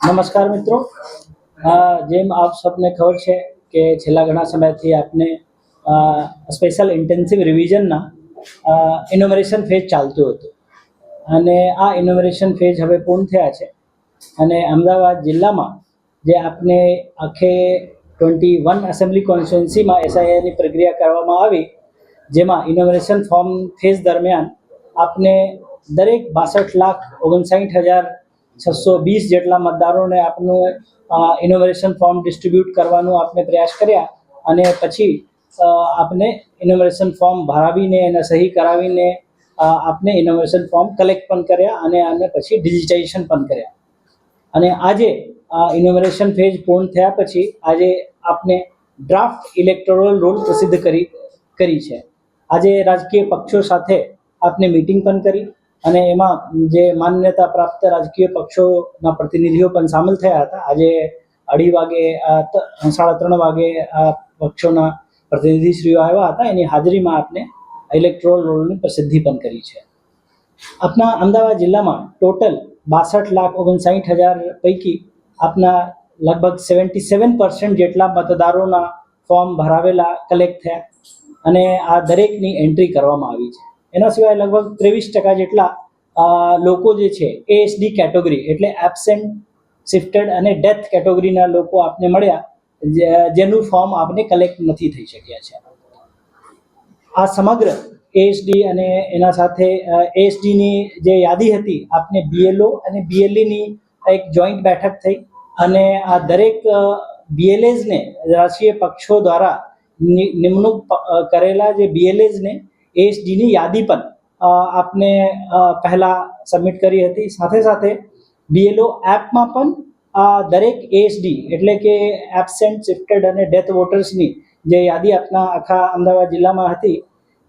નમસ્કાર મિત્રો. જેમ આપ સૌને ખબર છે કે છેલ્લા ઘણા સમયથી આપને સ્પેશિયલ ઇન્ટેન્સિવ રિવિઝનના ઇનોમરેશન ફેઝ ચાલતું હતું. અને આ ઇનોમરેશન ફેઝ હવે પૂર્ણ થયા છે. અને અમદાવાદ જિલ્લામાં જે આપને આખે ટ્વેન્ટી વન એસેમ્બલી કોન્સ્ટિટ્યુન્સીમાં એસઆઈઆઈની પ્રક્રિયા કરવામાં આવી, જેમાં ઇનોમરેશન ફોર્મ ફેઝ દરમિયાન આપને દરેક બાસઠ લાખ ઓગણસાઠ હજાર છસો વીસ જેટલા મતદારોને આપનું ઇનોવેશન ફોર્મ ડિસ્ટ્રીબ્યુટ કરવાનો આપણે પ્રયાસ કર્યા અને પછી આપને ઇનોવેશન ફોર્મ ભરાવીને એને સહી કરાવીને આપને ઇનોવેશન ફોર્મ કલેક્ટ પણ કર્યા અને આને પછી ડિજિટાઇઝેશન પણ કર્યા. અને આજે ઇનોવેશન ફેઝ પૂર્ણ થયા પછી આજે આપને ડ્રાફ્ટ ઇલેક્ટોરલ રોલ પ્રસિદ્ધ કરી કરી છે. આજે રાજકીય પક્ષો સાથે આપને મીટિંગ પણ કરી અને એમાં જે માન્યતા પ્રાપ્ત રાજકીય પક્ષોના પ્રતિનિધિઓ પણ સામેલ થયા હતા. આજે અઢી વાગે સાડા ત્રણ વાગે આ પક્ષોના પ્રતિનિધિશ્રીઓ આવ્યા હતા. એની હાજરીમાં આપને ઇલેક્ટ્રોલ રોલની પ્રસિદ્ધિ પણ કરી છે. આપના અમદાવાદ જિલ્લામાં ટોટલ બાસઠ લાખ ઓગણસાઠ હજાર પૈકી આપના લગભગ સેવન્ટી સેવન પર્સન્ટ જેટલા મતદારોના ફોર્મ ભરાવેલા કલેક્ટ થયા. અને આ દરેકની એન્ટ્રી કરવામાં આવી છે. એના સિવાય લગભગ ત્રેવીસ ટકા જેટલા લોકો જે છે એએસડી કેટેગરી એટલે એબસેન્ટ શિફ્ટેડ અને ડેથ કેટેગરીના લોકો આપને મળ્યા જેનું ફોર્મ આપને કલેક્ટ નથી થઈ શક્યા છે. આ સમગ્ર એએસડી અને એના સાથે એએસડીની જે યાદી હતી, આપને બીએલઓ અને બીએલઈની એક જોઈન્ટ બેઠક થઈ અને આ દરેક બીએલએઝને રાષ્ટ્રીય પક્ષો દ્વારા નિમણૂક કરેલા જે બીએલએઝને એએસડીની યાદી પણ આપને પહેલાં સબમિટ કરી હતી. સાથે સાથે બીએલઓ એપમાં પણ દરેક એએસડી એટલે કે એબસેન્ટ શિફ્ટેડ અને ડેથ વોટર્સની જે યાદી આપના આખા અમદાવાદ જિલ્લામાં હતી,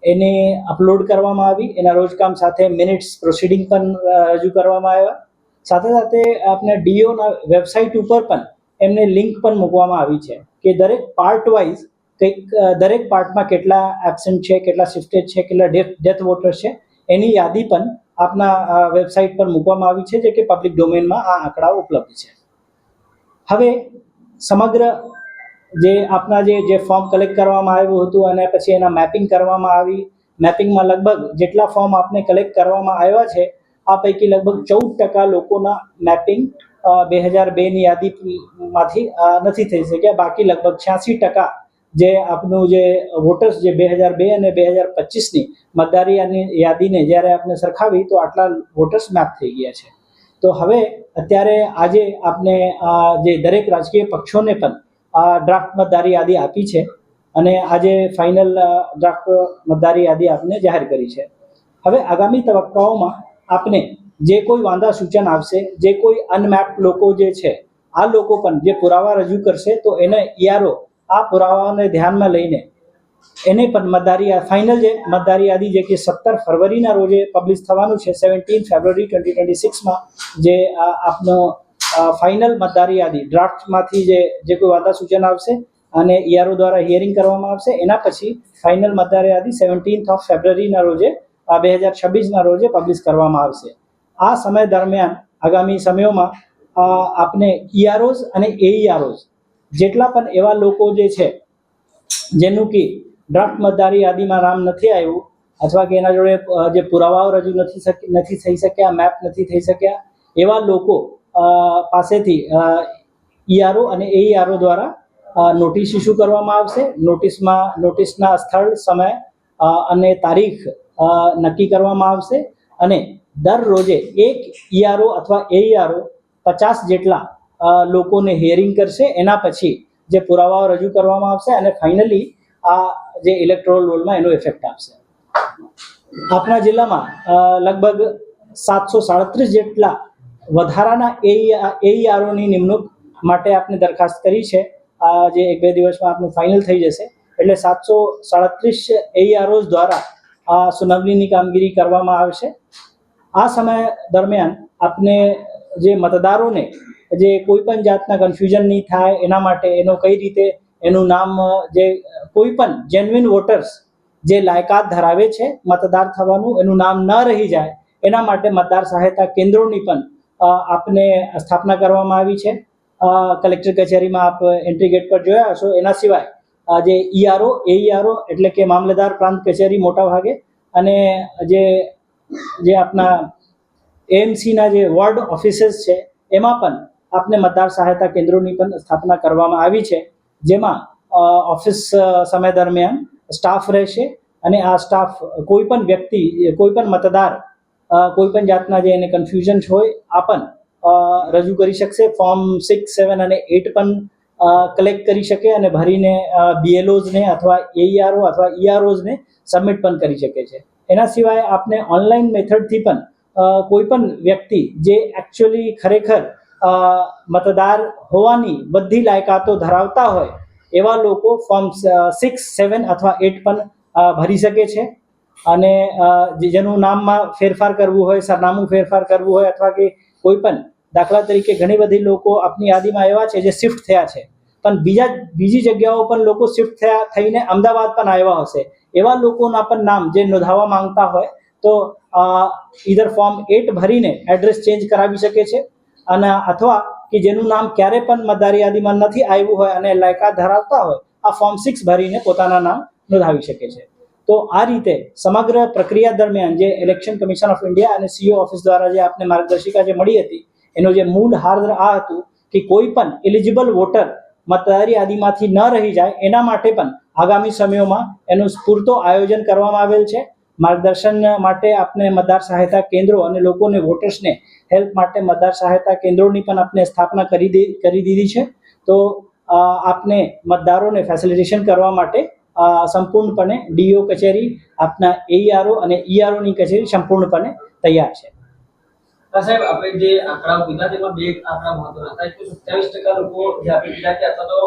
એને અપલોડ કરવામાં આવી. એના રોજકામ સાથે મિનિટ્સ પ્રોસિડિંગ પણ રજૂ કરવામાં આવ્યા. સાથે સાથે આપને ડીઓના વેબસાઇટ ઉપર પણ એમને લિંક પણ મૂકવામાં આવી છે કે દરેક પાર્ટ વાઇઝ કંઈક દરેક પાર્ટમાં કેટલા એબસેન્ટ છે, કેટલા શિફ્ટેડ છે, કેટલા ડેથ ડેથ વોટર છે, એની યાદી પણ આપના વેબસાઇટ પર મૂકવામાં આવી છે, જે કે પબ્લિક ડોમેનમાં આ આંકડાઓ ઉપલબ્ધ છે. હવે સમગ્ર જે આપના જે જે ફોર્મ કલેક્ટ કરવામાં આવ્યું હતું અને પછી એના મેપિંગ કરવામાં આવી મેપિંગમાં લગભગ જેટલા ફોર્મ આપને કલેક્ટ કરવામાં આવ્યા છે, આ પૈકી લગભગ ચૌદ ટકા લોકોના મેપિંગ બે હજાર બેની યાદીમાંથી નથી થઈ શક્યા, બાકી લગભગ છ્યાસી ટકા જે આપનું જે વોટર્સ જે બે હજાર બે અને બે હજાર પચીસની મતદારીની યાદીને જ્યારે આપણે સરખાવી તો આટલા વોટર્સ મેપ થઈ ગયા છે. તો હવે અત્યારે આજે આપને આ જે દરેક રાજકીય પક્ષોને પણ આ ડ્રાફ્ટ મતદારી યાદી આપી છે અને આજે ફાઇનલ ડ્રાફ્ટ મતદારી યાદી આપને જાહેર કરી છે. હવે આગામી તબક્કાઓમાં આપને જે કોઈ વાંધા સૂચન આવશે, જે કોઈ અનમેપ લોકો જે છે, આ લોકો પણ જે પુરાવા રજૂ કરશે, તો એને ઈઆરઓ આ પુરાવાઓને ધ્યાનમાં લઈને એને પણ મતદારી ફાઇનલ જે મતદારી યાદી જે કે સત્તર ફરવરીના રોજે પબ્લિશ થવાનું છે સેવન્ટીન ફેબ્રુઆરી ટ્વેન્ટી ટ્વેન્ટી સિક્સમાં જે આપનો ફાઇનલ મતદારી યાદી ડ્રાફ્ટમાંથી જે જે કોઈ વાંધા સૂચન આવશે અને ઈઆરઓ દ્વારા હિયરિંગ કરવામાં આવશે, એના પછી ફાઇનલ મતદારી યાદી સેવન્ટીન્થ ઓફ ફેબ્રુઆરીના રોજે બે હજાર છવ્વીસના રોજે પબ્લિશ કરવામાં આવશે. આ સમય દરમિયાન આગામી સમયોમાં આપને ઈઆરઓઝ અને એઈઆરઓઝ જેટલા પણ એવા લોકો જે છે, જેનું કે ડ્રાફ્ટ મતદારી યાદીમાં નામ નથી આવ્યું, અથવા કે એના જોડે જે પુરાવાઓ રજૂ નથી નથી થઈ શક્યા, મેપ નથી થઈ શક્યા, એવા લોકો પાસેથી ઈઆરઓ અને એઈઆરઓ દ્વારા નોટિસ ઇસ્યુ કરવામાં આવશે. નોટિસમાં, નોટિસના સ્થળ, સમય અને તારીખ નક્કી કરવામાં આવશે. અને દર રોજે એક ઈઆરઓ અથવા એઈઆરઓ પચાસ જેટલા લોકોને હિયરિંગ કરશે. એના પછી જે પુરાવાઓ રજૂ કરવામાં આવશે અને ફાઇનલી આ જે ઇલેક્ટ્રોલ રોલમાં એનો ઇફેક્ટ આપશે. આપણા જિલ્લામાં લગભગ સાતસો સાડત્રીસ જેટલા વધારાના એઈઆરઓની નિમણૂક માટે આપને દરખાસ્ત કરી છે. આ જે એક બે દિવસમાં આપનું ફાઇનલ થઈ જશે. એટલે સાતસો સાડત્રીસ એઈઆરઓઝ દ્વારા આ સુનાવણીની કામગીરી કરવામાં આવશે. આ સમય દરમિયાન આપને જે મતદારોને જે કોઈ પણ જાતના કન્ફ્યુઝન નહીં થાય એના માટે એનો કઈ રીતે એનું નામ જે કોઈ પણ જેન્યુઇન વોટર્સ જે લાયકાત ધરાવે છે મતદાર થવાનું, એનું નામ ન રહી જાય એના માટે મતદાર સહાયતા કેન્દ્રોની પણ આપને સ્થાપના કરવામાં આવી છે. કલેક્ટર કચેરીમાં આપ એન્ટ્રી ગેટ પર જોયા હશો. એના સિવાય જે ઈઆરઓ એઈઆરઓ એટલે કે મામલતદાર પ્રાંત કચેરી મોટા ભાગે અને જે જે આપના એએમસીના જે વોર્ડ ઓફિસીસ છે, એમાં પણ આપને મતદાર સહાયતા કેન્દ્રોની પણ સ્થાપના કરવામાં આવી છે, જેમાં ઓફિસ સમય દરમિયાન સ્ટાફ રહેશે અને આ સ્ટાફ કોઈ પણ વ્યક્તિ, કોઈ પણ મતદાર કોઈ પણ જાતના જે એને કન્ફ્યુઝન હોય, આ પણ રજૂ કરી શકશે. ફોર્મ સિક્સ સેવન અને એટ પણ કલેક્ટ કરી શકે અને ભરીને બીએલઓઝને અથવા એઈઆરઓ અથવા ઈઆરઓઝને સબમિટ પણ કરી શકે છે. એના સિવાય આપને ઓનલાઈન મેથડથી પણ કોઈ પણ વ્યક્તિ જે એકચ્યુઅલી ખરેખર મતદાર હોવાની બધી લાયકાતો ધરાવતા હોય, એવા લોકો ફોર્મ સિક્સ સેવન અથવા એટ પણ ભરી શકે છે. અને જેનું નામમાં ફેરફાર કરવું હોય, સરનામું ફેરફાર કરવું હોય અથવા કે કોઈ પણ દાખલા તરીકે ઘણી બધી લોકો આપની યાદીમાં એવા છે જે શિફ્ટ થયા છે. પણ બીજા, બીજી જગ્યાઓ પણ લોકો શિફ્ટ થયા થઈને અમદાવાદ પણ આવ્યા હશે. એવા લોકોના પણ નામ જે નોંધાવવા માંગતા હોય તો ઈધર ફોર્મ એટ ભરીને એડ્રેસ ચેન્જ કરાવી શકે છે. અને અથવા કે જેનું નામ ક્યારે પણ મતદાર યાદીમાં નથી આવ્યું હોય અને લાયકાત ધરાવતા હોય, આ ફોર્મ સિક્સ ભરીને પોતાના નામ નોંધાવી શકે છે. તો આ રીતે સમગ્ર પ્રક્રિયા દરમિયાન જે ઇલેક્શન કમિશન ઓફ ઇન્ડિયા અને સીઓ ઓફિસ દ્વારા જે આપને માર્ગદર્શિકા જે મળી હતી, એનો જે મૂળ હાર આ હતું કે કોઈ પણ એલિજિબલ વોટર મતદાર યાદીમાંથી ન રહી જાય, એના માટે પણ આગામી સમયોમાં એનું પૂરતો આયોજન કરવામાં આવેલ છે. માર્ગદર્શન માટે આપને મતદાર સહાયતા કેન્દ્રો અને લોકોને વોટર્સને હેલ્પ માટે મતદાર સહાયતા કેન્દ્રોની પણ આપણે સ્થાપના કરી દે, કરી દીધી છે. તો આપને મતદારોને ફેસિલિટેશન કરવા માટે સંપૂર્ણપણે ડીઓ કચેરી, આપના એઈઆરઓ અને ઈઆરઓની કચેરી સંપૂર્ણપણે તૈયાર છે. સાહેબ, આપણે જે આંકડાઓ કીધા બે આંકડા મહત્વના સત્યાવીસ ટકા લોકો જે આપણે કીધા તો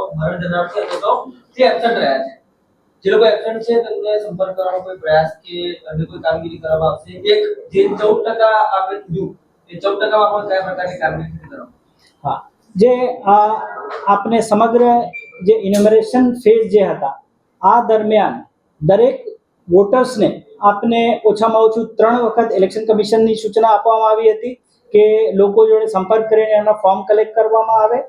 એબસન્ટ રહ્યા છે. જે લોકો એબસન્ટ છે, તેમને સંપર્ક કરવાનો કોઈ પ્રયાસ કે અન્ય કોઈ કામગીરી કરવામાં આવશે. એક જે ચૌદ ટકા આપણે કીધું હા. જે, આ, આપને સમગ્ર જે ઇન્યુમરેશન ફેઝ જે હતા, આ દરમિયાન દરેક વોટર્સને આપને ઓછામાં ઓછું ત્રણ વખત ઇલેક્શન કમિશનની સૂચના આપવામાં આવી હતી કે લોકો જોડે સંપર્ક કરીને એના ફોર્મ કલેક્ટ કરવામાં આવે.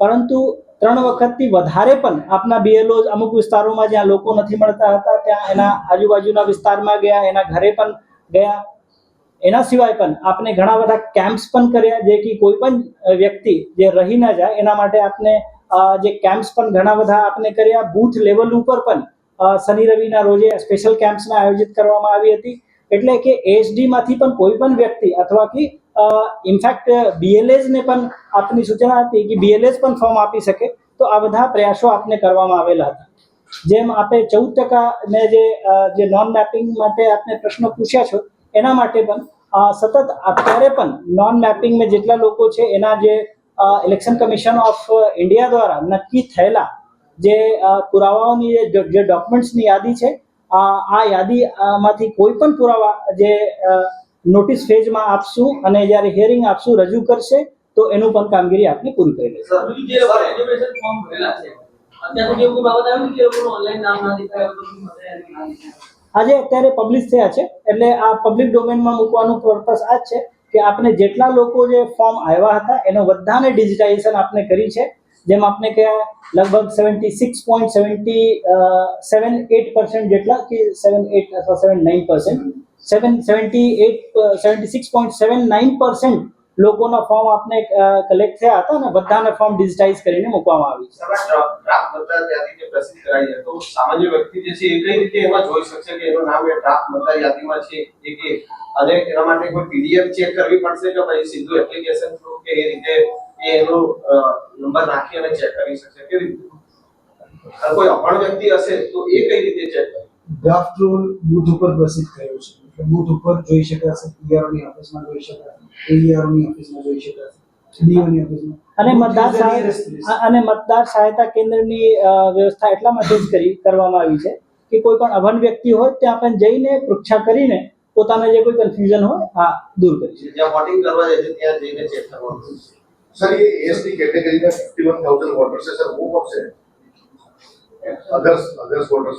પરંતુ ત્રણ વખતથી વધારે પણ આપના બીએલઓ અમુક વિસ્તારોમાં જ્યાં લોકો નથી મળતા હતા, ત્યાં એના આજુબાજુના વિસ્તારમાં ગયા, એના ઘરે પણ ગયા. એના સિવાય પણ આપણે ઘણા બધા કેમ્પ્સ પણ કર્યા જે કે કોઈ પણ વ્યક્તિ જે રહી ન જાય, એના માટે આપણે જે કેમ્પ્સ પણ ઘણા બધા આપણે કર્યા. બૂથ લેવલ ઉપર પણ શનિ રવિના રોજે સ્પેશિયલ કેમ્પ્સને આયોજિત કરવામાં આવી હતી. એટલે કે એસડીમાંથી પણ કોઈ પણ વ્યક્તિ અથવા કે ઇનફેક્ટ બીએલએસને પણ આપની સૂચના હતી કે બીએલએસ પણ ફોર્મ આપી શકે. તો આ બધા પ્રયાસો આપને કરવામાં આવેલા હતા. જેમ આપણે ચૌદ ટકા ને જે જે નોન મેપિંગ માટે આપને પ્રશ્નો પૂછ્યા છો એના માટે પણ સતત અત્યારે પણ નોન મેપિંગમાં જેટલા લોકો છે એના જે ઇલેક્શન કમિશન ઓફ ઇન્ડિયા દ્વારા નક્કી થયેલા જે પુરાવાઓની જે ડોક્યુમેન્ટ્સની યાદી છે આ આ યાદી અ, માંથી કોઈ પણ પુરાવા જે નોટિસ ફેઝમાં આપશું અને જ્યારે હિયરિંગ આપશું રજૂ કરશે તો એનું પણ કામગીરી આપણે પૂરી કરી લઈશું આજે અત્યારે પબ્લિશ થયા છે. એટલે આ પબ્લિક ડોમેનમાં મૂકવાનું પર્પસ આ જ છે કે આપણે જેટલા લોકો જે ફોર્મ આવ્યા હતા, એનો બધાને ડિજિટાઇઝેશન આપણે કરી છે. જેમ આપણે કયા લગભગ seventy six point seventy seven eight percent જેટલા કે સેવન એટ અથવા seven nine percent seven seventy eight seventy six point seven nine percent લોકોના ફોર્મ આપણે કલેક્ટ થયા હતા અને બધાને ફોર્મ ડિજિટાઇઝ કરીને મૂકવામાં આવી છે. ડ્રાફ્ટ ડ્રાફ્ટ મતદાર યાદી જે પ્રસિદ્ધ કરાઈ છે. તો સામાન્ય વ્યક્તિ જે છે એ કઈ રીતે એમાં જોઈ શકશે કે એનું નામ એ ડ્રાફ્ટ મતદાર યાદીમાં છે એ કે અને એના માટે કોઈ પીડીએફ ચેક કરવી પડશે કે પછી સીધું એપ્લિકેશન થ્રુ કે એ રીતે એ એનો નંબર નાખી અને ચેક કરી શકશે? કેવી રીતે? અને કોઈ અભણ વ્યક્તિ હશે તો એ કઈ રીતે ચેક કરે? ડ્રાફ્ટ રોલ બુથ ઉપર પ્રસિદ્ધ થયો છે. એટલે બુથ ઉપર જોઈ શકાશે ઈઆરઓ ની ઓફિસમાં જોઈ શકાશે એઈઆરઓ ની ઓફિસમાં જોઈ શકાશે ડીઓ ની ઓફિસમાં અને મતદાર અને મતદાર સહાયતા કેન્દ્રની વ્યવસ્થા એટલા માટે જ કરી કરવામાં આવી છે કે કોઈ પણ અભન વ્યક્તિ હોય ત્યાં પણ જઈને પૃક્ષા કરીને પોતાને જે કોઈ કન્ફ્યુઝન હોય હા દૂર કરી છે જ્યાં વોટિંગ કરવા જાય છે ત્યાં જઈને ચેક કરવાનું સર એ એસટી કેટેગરીના 51000 વોટર્સ છે સર હું કોણ છે? અધર્સ અધર્સ વોટર્સ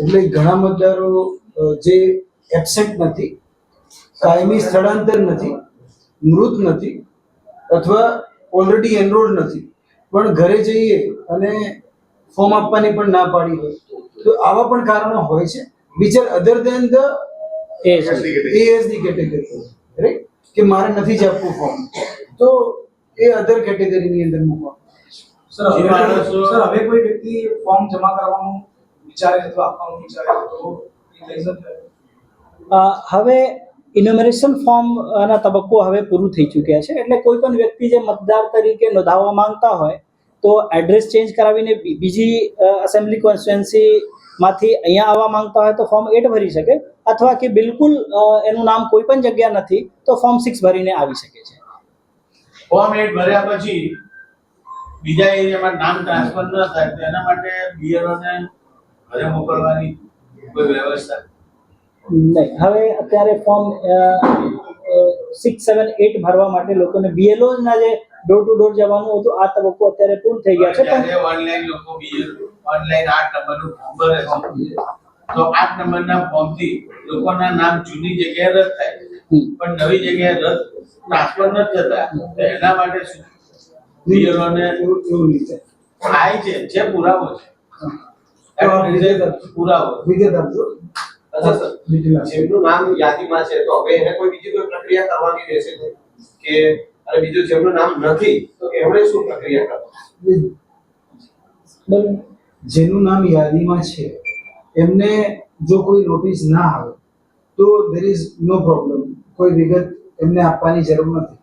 એટલે ઘણા મતદારો જે એબસેન્ટ નથી કાયમી સ્થળાંતર નથી મૃત નથી અથવા ઓલરેડી એનરોલ્ડ નથી. પણ ઘરે જઈએ અને ફોર્મ આપવાની પણ ના પાડી હોય તો આવા પણ કારણો હોય છે. Which are other than the S ASD category right કે મારે નથી જ આપવું ફોર્મ તો એ અધર કેટેગરીની અંદર મૂકવા સર હવે કોઈ- સર હવે કોઈ વ્યક્તિ ફોર્મ જમા કરવાનું વિચારે અથવા આપવાનું વિચારે તો એ થઈ શકે? હવે ઇન્યુમરેશન ફોર્મ ના તબક્કો હવે પૂરું થઈ ચૂક્યા છે. એટલે કોઈ પણ વ્યક્તિ જે મતદાર તરીકે નોંધાવવા માંગતા હોય, તો એડ્રેસ ચેન્જ કરાવીને બીજી એસેમ્બલી કોન્સ્ટિટ્યુએન્સીમાંથી અહીંયા આવવા માંગતા હોય તો ફોર્મ એટ ભરી શકે. અથવા કે બિલકુલ એનું નામ કોઈ પણ જગ્યા નથી, તો ફોર્મ સિક્સ ભરીને આવી શકે છે. ફોર્મ એટ ભર્યા પછી બીજા એરિયામાં નામ ટ્રાન્સફર ન થાય, તો એના માટે BLO ને ઘરે મોકલવાની કોઈ વ્યવસ્થા? નહીં. હવે અત્યારે ફોર્મ સિક્સ સેવન એટ ભરવા માટે લોકોને બીએલઓના જે ડોર ટુ ડોર જવાનું હતું આ તબક્કો અત્યારે પૂર્ણ થઈ ગયા છે. પણ ઓનલાઈન લોકો ઓનલાઈન આઠ નંબરનું ફોર્મ ભરે છે. તો આઠ નંબરના ફોર્મથી લોકોના નામ જૂની જગ્યાએ રદ થાય. પણ નવી જગ્યાએ રદ ટ્રાન્સફર નથી થતા. તો એના માટે શું? ને એવું થાય છે જે પુરાવો છે પુરાવો. વિગત આપજો. જેમનું નામ યાદીમાં છે તો હવે એને કોઈ બીજી કોઈ પ્રક્રિયા કરવાની રહેશે કે અને બીજું જેમનું નામ નથી તો એમણે શું પ્રક્રિયા કરવાની? બરાબર. જેનું નામ યાદીમાં છે એમને જો કોઈ નોટિસ ના આવે તો દેર ઇઝ નો પ્રોબ્લેમ કોઈ વિગત એમને આપવાની જરૂર નથી.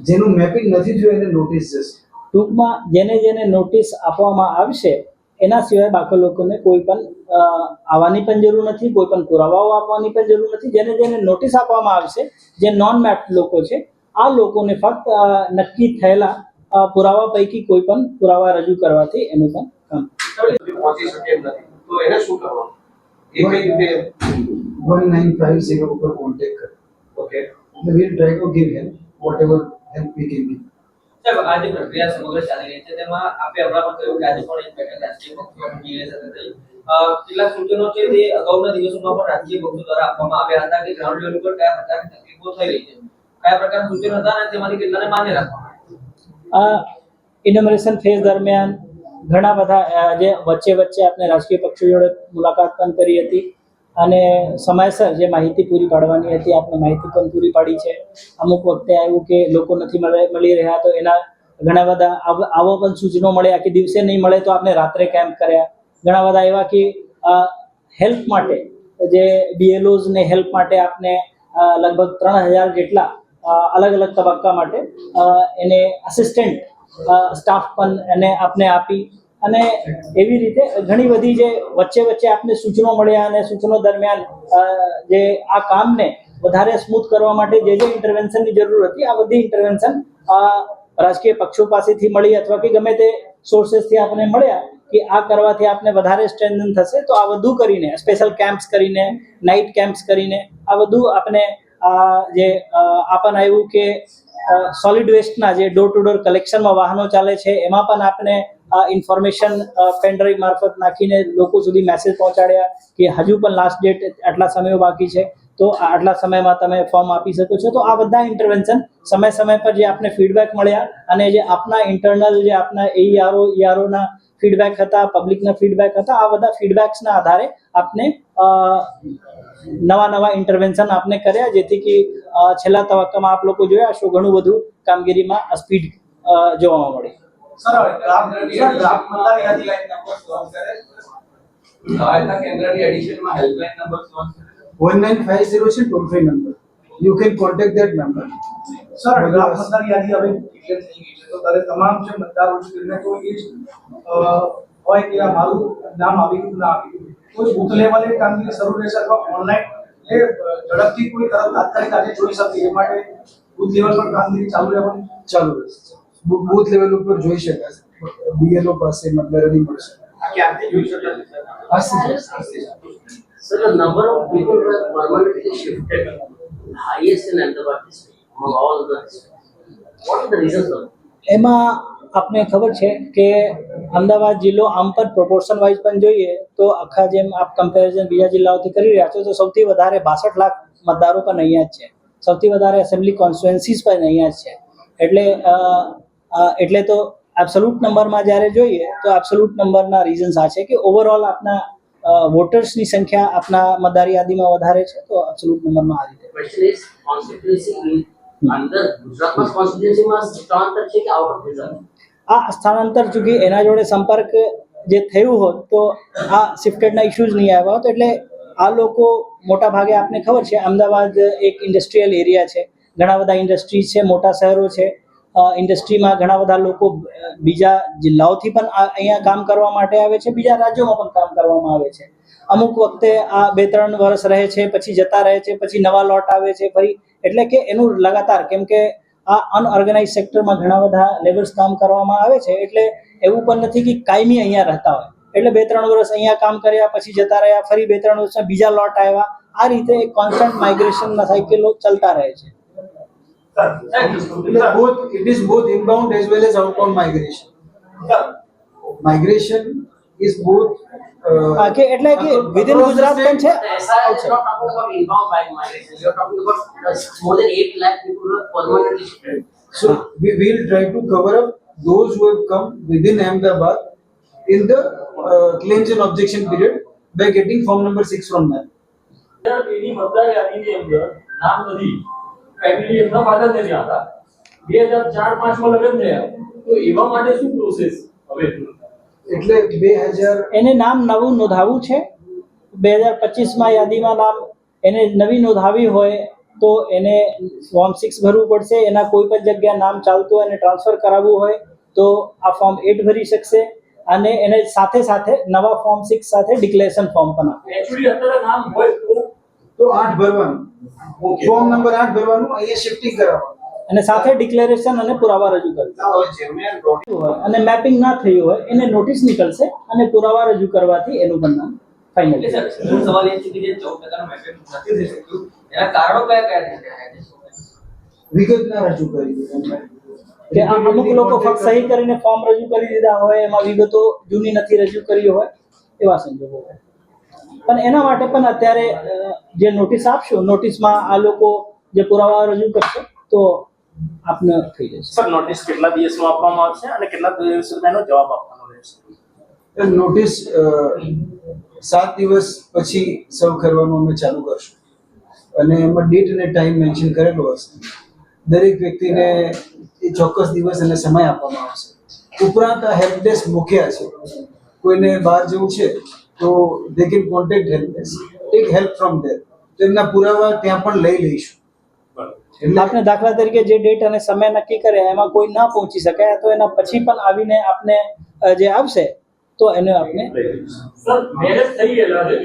જેનું મેપિંગ નથી થયું એને નોટિસ જશે. ટૂંકમાં જેને જેને નોટિસ આપવામાં આવશે એના સિવાય બાકી લોકોને કોઈ પણ આવવાની પણ જરૂર નથી કોઈ પણ પુરાવાઓ આપવાની પણ જરૂર નથી. જેને જેને નોટિસ આપવામાં આવશે જે નોન મેપ લોકો છે આ લોકોને ફક્ત નક્કી થયેલા પુરાવા પૈકી કોઈ પણ પુરાવા રજૂ કરવાથી એનું પણ કામ. વન નાઇન ફાઇવ ઝીરો ઉપર કોન્ટેક્ટ કરે okay we try to give help whatever help we can give સાહેબ, આ પ્રક્રિયા સમગ્ર ચાલી રહી છે, તેમાં આપે હમણાં પણ કહ્યું કે આજે પણ એક બેઠક રાજકીય પક્ષો અને સાથે થઈ. કેટલાક સૂચનો છે તે અગાઉના દિવસોમાં પણ રાજકીય પક્ષો દ્વારા આપવામાં આવ્યા હતા કે ગ્રાઉન્ડ લેવલ પર કયા પ્રકારની તકલીફો થઈ રહી છે? કયા પ્રકારના સૂચનો હતા અને તેમાંથી કેટલાને માન્ય રાખવામાં? આ ઇનોમરેશન ફેઝ દરમિયાન ઘણા બધા જે વચ્ચે વચ્ચે આપણે રાજકીય પક્ષો જોડે મુલાકાત પણ કરી હતી. અને સમયસર જે માહિતી પૂરી પાડવાની હતી આપણે માહિતી પણ પૂરી પાડી છે. અમુક વખતે આવ્યું કે લોકો નથી મળે રહ્યા, તો એના ઘણા બધા આવો પણ સૂચનો મળ્યા કે દિવસે નહીં મળે, તો આપણે રાત્રે કેમ્પ કર્યા. ઘણા બધા એવા કે હેલ્પ માટે, જે બીએલઓઝને હેલ્પ માટે આપને લગભગ ત્રણ હજાર જેટલા અલગ અલગ તબક્કા માટે એને અસિસ્ટન્ટ સ્ટાફ પણ એને આપને આપી અને એવી રીતે ઘણી બધી જે વચ્ચે વચ્ચે આપને સૂચનો મળ્યા અને સૂચનો દરમિયાન જે આ કામને વધારે સ્મૂથ કરવા માટે જે જે ઇન્ટરવેન્શનની જરૂર હતી, આ બધી ઇન્ટરવેન્શન રાજકીય પક્ષો પાસેથી મળી અથવા કે ગમે તે સોર્સેસથી આપણને મળ્યા કે આ કરવાથી આપને વધારે સ્ટ્રેન્થન થશે, તો આ બધું કરીને, સ્પેશિયલ કેમ્પ્સ કરીને, નાઇટ કેમ્પ્સ કરીને, આ બધું આપણે જે આપણને આવ્યું કે સોલિડ વેસ્ટના જે ડોર ટુ ડોર કલેક્શનમાં વાહનો ચાલે છે, એમાં પણ આપણે ઇન્ફોર્મેશન પેનડ્રાઈવ મારફત નાખીને લોકો સુધી મેસેજ પહોંચાડ્યા કે હજુ પણ લાસ્ટ ડેટ આટલા સમયો બાકી છે. તો આ આટલા સમયમાં તમે ફોર્મ આપી શકો છો. તો આ બધા ઇન્ટરવેન્શન સમય સમય પર જે આપને ફીડબેક મળ્યા અને જે આપના ઇન્ટરનલ જે આપના એઈઆરઓ ઈઆરઓના ફીડબેક હતા પબ્લિકના ફીડબેક હતા, આ બધા ફીડબેક્સના આધારે આપને નવા નવા ઇન્ટરવેન્શન આપને કર્યા. જેથી કે છેલ્લા તબક્કામાં આપ લોકો જોયા, શું ઘણું બધું કામગીરીમાં સ્પીડ જોવા મળી. સર ગ્રામ સર ગ્રામ મતદાર યાદી નંબર સ્ટોર કરે સહાયતા કેન્દ્રની એડિશનમાં હેલ્પલાઇન નંબર સ્ટોર કરે વન નાઇન ફાઇવ ઝીરો છે toll free number you can contact that number sir ગ્રામ મતદાર યાદી હવે ડિક્લેર થઈ ગઈ છે. તો ત્યારે તમામ જે મતદારો છે તેમને તો એ જ હોય કે મારું નામ આવી ગયું ના આવી ગયું કોઈ બુથ લેવલે કામગીરી શરૂ રહેશે અથવા ઓનલાઈન એ ઝડપથી કોઈ તરત તાત્કાલિક આજે જોઈ શકે એ માટે બુથ લેવલ પર કામગીરી ચાલુ રહેવાની ચાલુ રહેશે બૂથ લેવલ ઉપર જોઈ શકાશે બીએલઓ પાસે મતદારોની મળશે આ ક્યારથી જોઈ શકાય છે સર? આજથી જ. Sir, the number of people were permanently shifted, highest in Ahmedabad district, among all the districts. What is the reason for એમાં આપને ખબર છે કે અમદાવાદ જિલ્લો આમ પણ પ્રોપોર્શન વાઇઝ પણ જોઈએ તો આખા જેમ આપ કમ્પેરિઝન બીજા જિલ્લાઓથી કરી રહ્યા છો તો સૌથી વધારે બાસઠ લાખ મતદારો પણ અહીંયા જ છે સૌથી વધારે એસેમ્બલી કોન્સ્ટિટ્યુએન્સીસ પણ અહીંયા જ છે એટલે એટલે તો એબ્સોલ્યુટ નંબરમાં જ્યારે જોઈએ તો એબ્સોલ્યુટ નંબરના રીઝન્સ આ છે કે ઓવરઓલ આપના વોટર્સની સંખ્યા આપના મતદાર યાદીમાં વધારે છે તો એબ્સોલ્યુટ નંબરમાં આ રીતે. સ્થળાંતર આ સ્થાનાંતર ચૂકી એના જોડે સંપર્ક જે થયું હોત તો આ શિફ્ટેડના ઇશ્યુઝ નહીં આવ્યા હોત. એટલે આ લોકો મોટા ભાગે આપને ખબર છે અમદાવાદ એક ઇન્ડસ્ટ્રીયલ એરિયા છે ઘણા બધા ઇન્ડસ્ટ્રીઝ છે મોટા શહેરો છે. ઇન્ડસ્ટ્રીમાં ઘણા બધા લોકો બીજા જિલ્લાઓથી પણ અહીંયા કામ કરવા માટે આવે છે, બીજા રાજ્યોમાં પણ કામ કરવામાં આવે છે. અમુક વખતે આ બે ત્રણ વર્ષ રહે છે, પછી જતા રહે છે, પછી નવા લોટ આવે છે, ફરી, એટલે કે એનું લગાતાર, કેમ કે આ અનઓર્ગેનાઇઝ સેક્ટરમાં ઘણા બધા લેબર્સ કામ કરવામાં આવે છે, એટલે એવું પણ નથી કે કાયમી અહીંયા રહેતા હોય. એટલે બે ત્રણ વર્ષ અહીંયા કામ કર્યા, પછી જતા રહ્યા, ફરી બે ત્રણ વર્ષમાં બીજા લોટ આવ્યા. આ રીતે એક કોન્સ્ટન્ટ માઇગ્રેશનના સાયકલો ચાલતા રહે છે. Both it is both inbound as well as outbound migration migration is both uh, કે એટલે કે વિધિન ગુજરાત પણ છે uh, more than 8 lakh people are permanently shifted. So we will try to cover up those who have come within Ahmedabad in the uh, claims and objection period by getting form number six from them. મતદાર યાદીની અંદર નામ નથી family એમના father નથી હતા બે હજાર ચાર પાંચમાં લગ્ન થયા. તો એવા માટે શું પ્રોસેસ હવે એટલે બે હજાર એને નામ નવું નોંધાવવું છે. બે હજાર પચીસમાં યાદીમાં નામ એને નવી નોંધાવી હોય તો એને ફોર્મ સિક્સ ભરવું પડશે. એના કોઈ પણ જગ્યા નામ ચાલતું હોય એને ટ્રાન્સફર કરાવવું હોય તો આ ફોર્મ એટ ભરી શકશે. અને એને સાથે સાથે નવા ફોર્મ સિક્સ સાથે ડિક્લેરેશન ફોર્મ પણ આપે. અત્યારે તો તો આઠ ભરવાનું. ફોર્મ નંબર આઠ ભરવાનું અહીંયા શિફ્ટિંગ કરાવવાનું. અને સાથે ડિક્લેરેશન અને પુરાવા રજૂ હોય અને મેપિંગ ના થયું હોય એને નોટિસ નીકળશે અને પુરાવા રજૂ કરવાથી એનું પણ નામ ફાઇનલ સવાલ એ છે કે જે ચૌદ ટકાનું મેપિંગ નથી થઈ શક્યું એના કારણો કયા કયા છે વિગતના રજૂ કરી કે આ અમુક લોકો ફક્ત સહી કરીને ફોર્મ રજૂ કરી દીધા હોય એમાં વિગતો જૂની નથી રજૂ કરી હોય એવા સંજોગો હોય. પણ એના માટે પણ અત્યારે જે નોટિસ આપશો નોટિસમાં આ લોકો જે પુરાવા રજૂ કરશે તો આપને થઈ જશે. સર નોટિસ કેટલા દિવસમાં આપવામાં આવશે અને કેટલા દિવસ સુધીનો જવાબ આપવાનો રહેશે? નોટિસ સાત દિવસ પછી સર્વ કરવાનું અમે ચાલુ કરશું. અને એમાં ડેટ અને ટાઈમ મેન્શન કરેલો હશે. દરેક વ્યક્તિને એ ચોક્કસ દિવસ અને સમય આપવામાં આવશે. ઉપરાંત આ હેલ્પ ડેસ્ક મૂક્યા છે. કોઈને બહાર જવું છે તો they can contact help take help from there તો એમના પુરાવા ત્યાં પણ લઈ લઈશું. એટલે આપને દાખલા તરીકે જે ડેટ અને સમય નક્કી કરે એમાં કોઈ ના પહોંચી શકે તો એના પછી પણ આવીને આપને જે આવશે તો એને આપને સર મેરેજ થઈ ગયેલા છે